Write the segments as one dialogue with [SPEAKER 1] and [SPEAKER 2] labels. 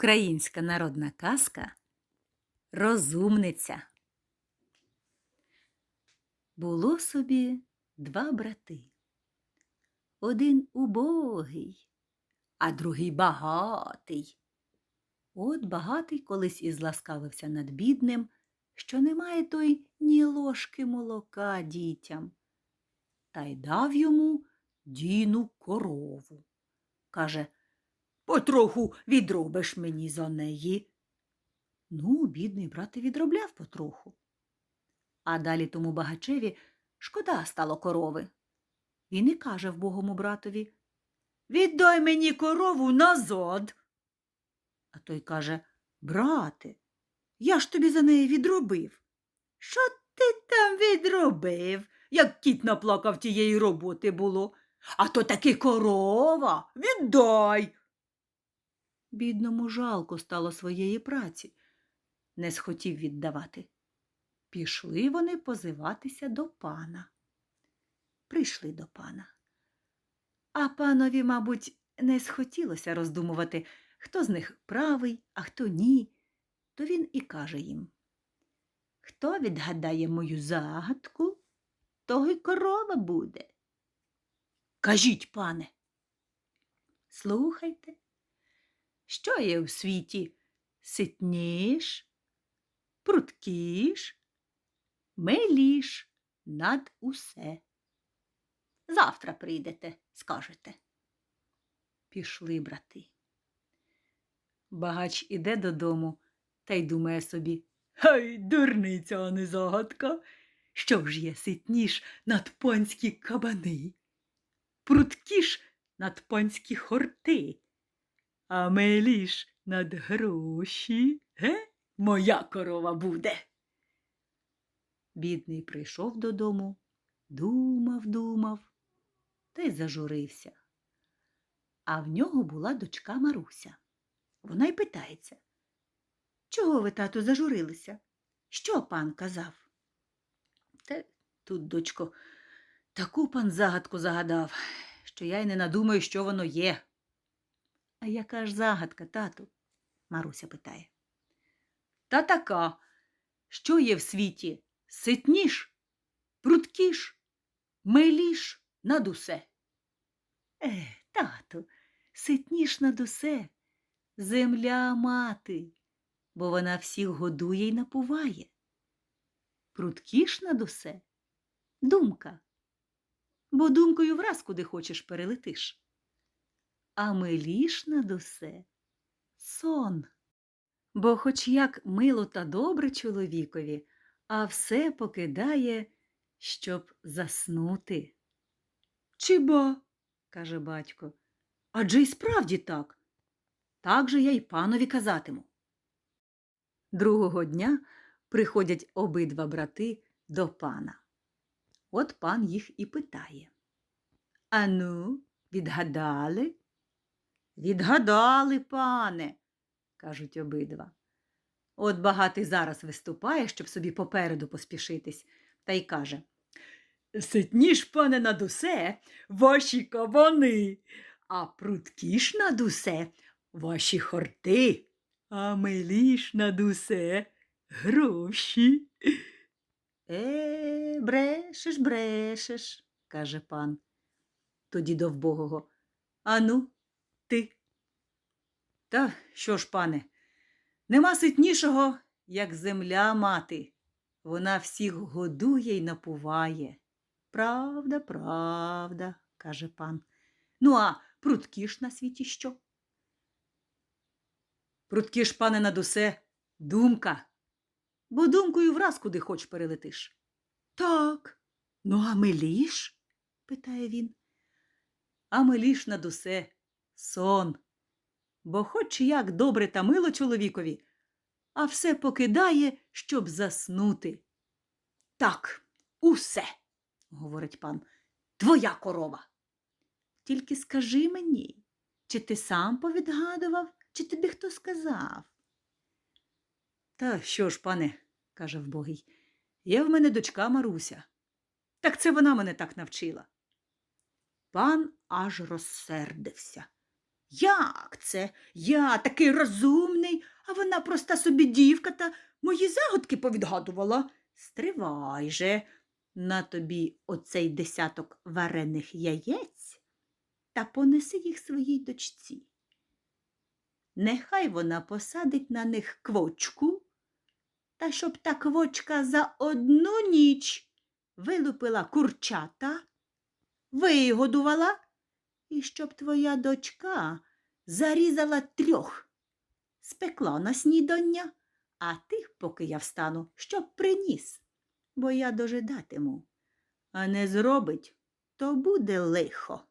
[SPEAKER 1] Українська народна казка Розумниця. Було собі два брати. Один убогий, а другий багатий. От багатий колись і зласкавився над бідним, що немає той ні ложки молока дітям. Та й дав йому діну корову. Каже, потроху відробиш мені за неї. Ну, бідний брат і відробляв потроху. А далі тому багачеві шкода стало корови. І каже вбогому братові Віддай мені корову назад. А той каже Брате, я ж тобі за неї відробив. Що ти там відробив, як кіт наплакав тієї роботи було? А то таки корова. Віддай. Бідному жалко стало своєї праці. Не схотів віддавати. Пішли вони позиватися до пана. Прийшли до пана. А панові, мабуть, не схотілося роздумувати, хто з них правий, а хто ні. То він і каже їм Хто відгадає мою загадку, того й корова буде. Кажіть, пане. Слухайте, що є в світі ситніш, пруткіш, миліш над усе. Завтра прийдете, скажете. Пішли брати. Багач іде додому та й думає собі Хай дурниця, а не загадка. Що ж є ситніш над панські кабани, пруткіш над панські хорти, а миліш над гроші, ге? Моя корова буде. Бідний прийшов додому, думав, думав та й зажурився. А в нього була дочка Маруся. Вона й питається. Чого ви, тату, зажурилися? Що пан казав? Та тут, дочко, таку пан загадку загадав, що я й не надумаю, що воно є. А яка ж загадка, тату? Маруся питає. Та така, що є в світі ситніш, пруткіш, миліш над усе. Е, тату, ситніш над усе. Земля мати, бо вона всіх годує й напуває. Пруткіш над усе думка, бо думкою враз куди хочеш перелетиш. А миліш над усе сон. Бо хоч як мило та добре чоловікові, а все покидає, щоб заснути. Чи ба, каже батько, адже й справді так. Так же я й панові казатиму. Другого дня приходять обидва брати до пана. От пан їх і питає. Ану, відгадали? Відгадали, пане, кажуть обидва. От багатий зараз виступає, щоб собі попереду поспішитись, та й каже Ситніш, пане, над усе ваші кабани, а пруткіш над усе ваші хорти, а миліш над усе гроші. Е, брешеш, брешеш, каже пан. Тоді до вбогого. Ану, ти. Та що ж, пане, нема ситнішого, як земля мати. Вона всіх годує й напуває. Правда, правда, каже пан. Ну, а пруткі ж на світі що? Пруткі ж, пане, над усе думка, бо думкою враз куди хоч перелетиш. Так, ну а миліш? питає він. А миліш над усе сон. Бо хоч як добре та мило чоловікові, а все покидає, щоб заснути. Так, усе, говорить пан, твоя корова. Тільки скажи мені, чи ти сам повідгадував, чи тобі хто сказав? Та що ж, пане, каже вбогий, є в мене дочка Маруся. Так це вона мене так навчила. Пан аж розсердився. Як це? Я такий розумний, а вона проста собі дівка та мої загадки повідгадувала. Стривай же, на тобі оцей десяток варених яєць та понеси їх своїй дочці. Нехай вона посадить на них квочку, та щоб та квочка за одну ніч вилупила курчата, вигодувала, і щоб твоя дочка зарізала трьох, спекла на снідання, а тих, поки я встану, щоб приніс, бо я дожидатиму, а не зробить, то буде лихо.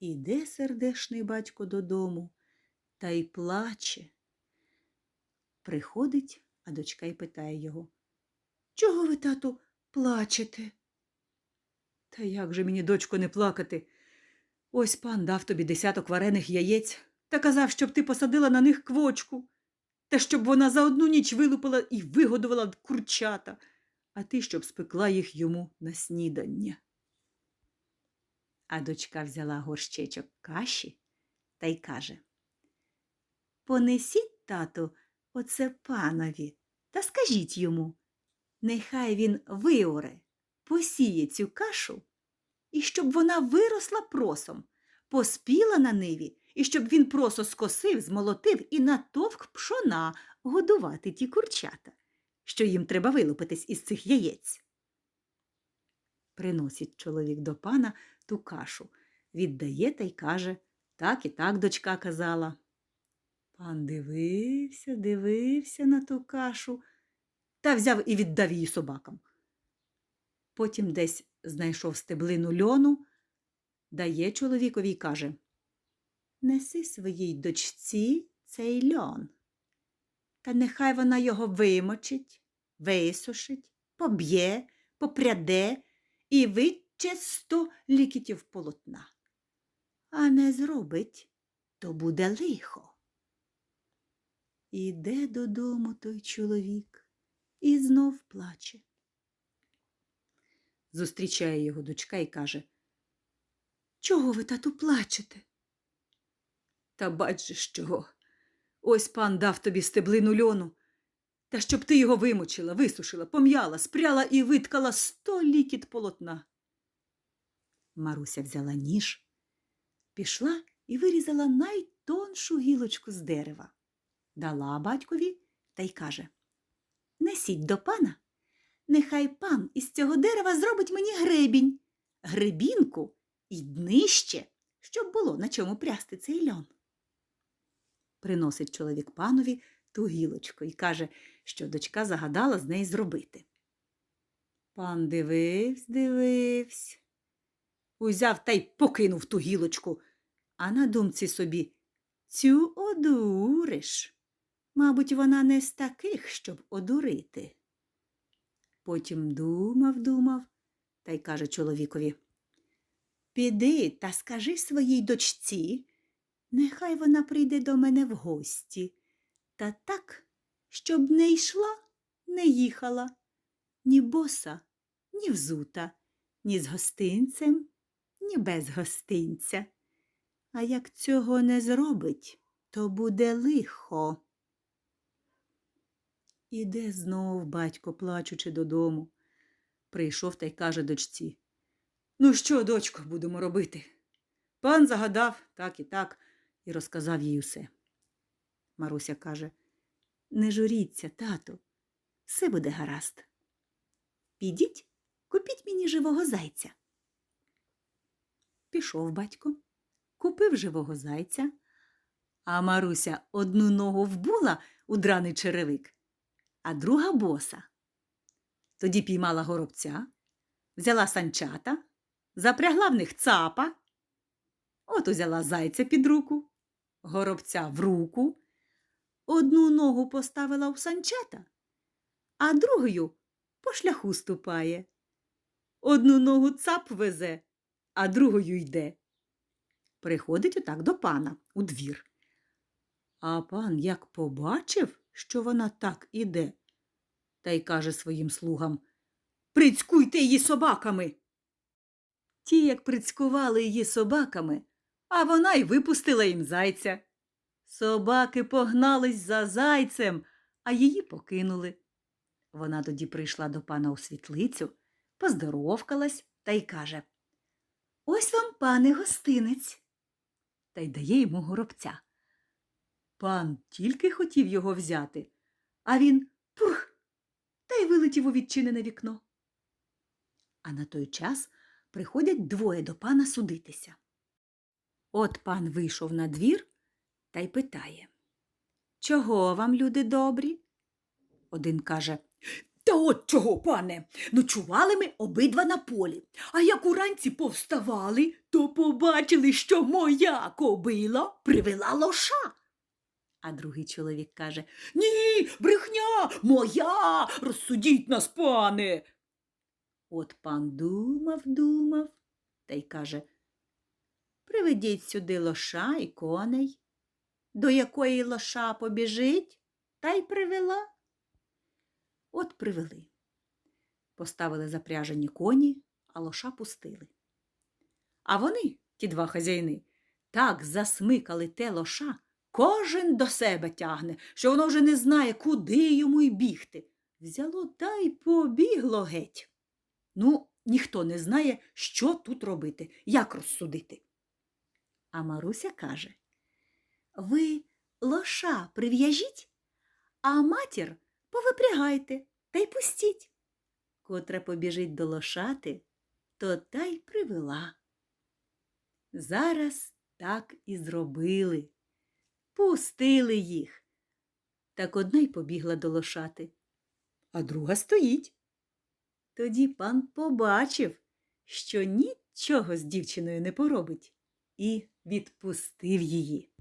[SPEAKER 1] Іде сердешний батько додому та й плаче. Приходить, а дочка й питає його. Чого ви, тату, плачете? Та як же мені, дочко, не плакати? Ось пан дав тобі десяток варених яєць та казав, щоб ти посадила на них квочку, та щоб вона за одну ніч вилупила і вигодувала курчата, а ти щоб спекла їх йому на снідання. А дочка взяла горщечок каші та й каже Понесіть, тату, оце панові, та скажіть йому, нехай він виоре, посіє цю кашу, і щоб вона виросла просом, поспіла на ниві, і щоб він просо скосив, змолотив і натовк пшона годувати ті курчата, що їм треба вилупитись із цих яєць. Приносить чоловік до пана ту кашу, віддає та й каже так і так дочка казала. Пан дивився, дивився на ту кашу та взяв і віддав її собакам. Потім десь знайшов стеблину льону, дає чоловікові й каже Неси своїй дочці цей льон, та нехай вона його вимочить, висушить, поб'є, попряде і витче сто лікітів полотна. А не зробить, то буде лихо. Іде додому той чоловік і знов плаче. Зустрічає його дочка і каже Чого ви, тату, плачете? Та бач же чого. Ось пан дав тобі стеблину льону, та щоб ти його вимочила, висушила, пом'яла, спряла і виткала сто лікіт полотна. Маруся взяла ніж, пішла і вирізала найтоншу гілочку з дерева, дала батькові та й каже Несіть до пана, нехай пан із цього дерева зробить мені гребінь, гребінку і днище, щоб було на чому прясти цей льон. Приносить чоловік панові ту гілочку і каже, що дочка загадала з неї зробити. Пан дивився, дивився, узяв та й покинув ту гілочку, а на думці собі цю одуриш. Мабуть, вона не з таких, щоб одурити. Потім думав, думав та й каже чоловікові Піди та скажи своїй дочці, нехай вона прийде до мене в гості, та так, щоб не йшла, не їхала, ні боса, ні взута, ні з гостинцем, ні без гостинця. А як цього не зробить, то буде лихо. Іде знов батько, плачучи додому. Прийшов та й каже дочці. Ну що, дочко, будемо робити? Пан загадав так і так і розказав їй усе. Маруся каже Не журіться, тату, все буде гаразд. Підіть, купіть мені живого зайця. Пішов батько, купив живого зайця, а Маруся одну ногу вбула у драний черевик, а друга боса. Тоді піймала горобця, взяла санчата, запрягла в них цапа. От узяла зайця під руку, горобця в руку, одну ногу поставила в санчата, а другою по шляху ступає. Одну ногу цап везе, а другою йде. Приходить отак до пана у двір. А пан як побачив, що вона так іде, та й каже своїм слугам Прицькуйте її собаками. Ті, як прицькували її собаками, а вона й випустила їм зайця. Собаки погнались за зайцем, а її покинули. Вона тоді прийшла до пана у світлицю, поздоровкалась та й каже Ось вам, пане, гостинець. Та й дає йому горобця. Пан тільки хотів його взяти, а він пух та й вилетів у відчинене вікно. А на той час приходять двоє до пана судитися. От пан вийшов на двір та й питає Чого вам, люди добрі? Один каже Та от чого, пане, ночували ми обидва на полі, а як уранці повставали, то побачили, що моя кобила привела лоша. А другий чоловік каже Ні, брехня, моя, розсудіть нас, пане. От пан думав, думав та й каже Приведіть сюди лоша і коней. До якої лоша побіжить, та й привела. От привели. Поставили запряжені коні, а лоша пустили. А вони, ті два хазяїни, так засмикали те лоша, кожен до себе тягне, що воно вже не знає, куди йому й бігти. Взяло та й побігло геть. Ну, ніхто не знає, що тут робити, як розсудити. А Маруся каже Ви лоша прив'яжіть, а матір повипрягайте та й пустіть. Котра побіжить до лошати, то та й привела. Зараз так і зробили. Пустили їх. Так одна й побігла до лошати, а друга стоїть. Тоді пан побачив, що нічого з дівчиною не поробить, і відпустив її.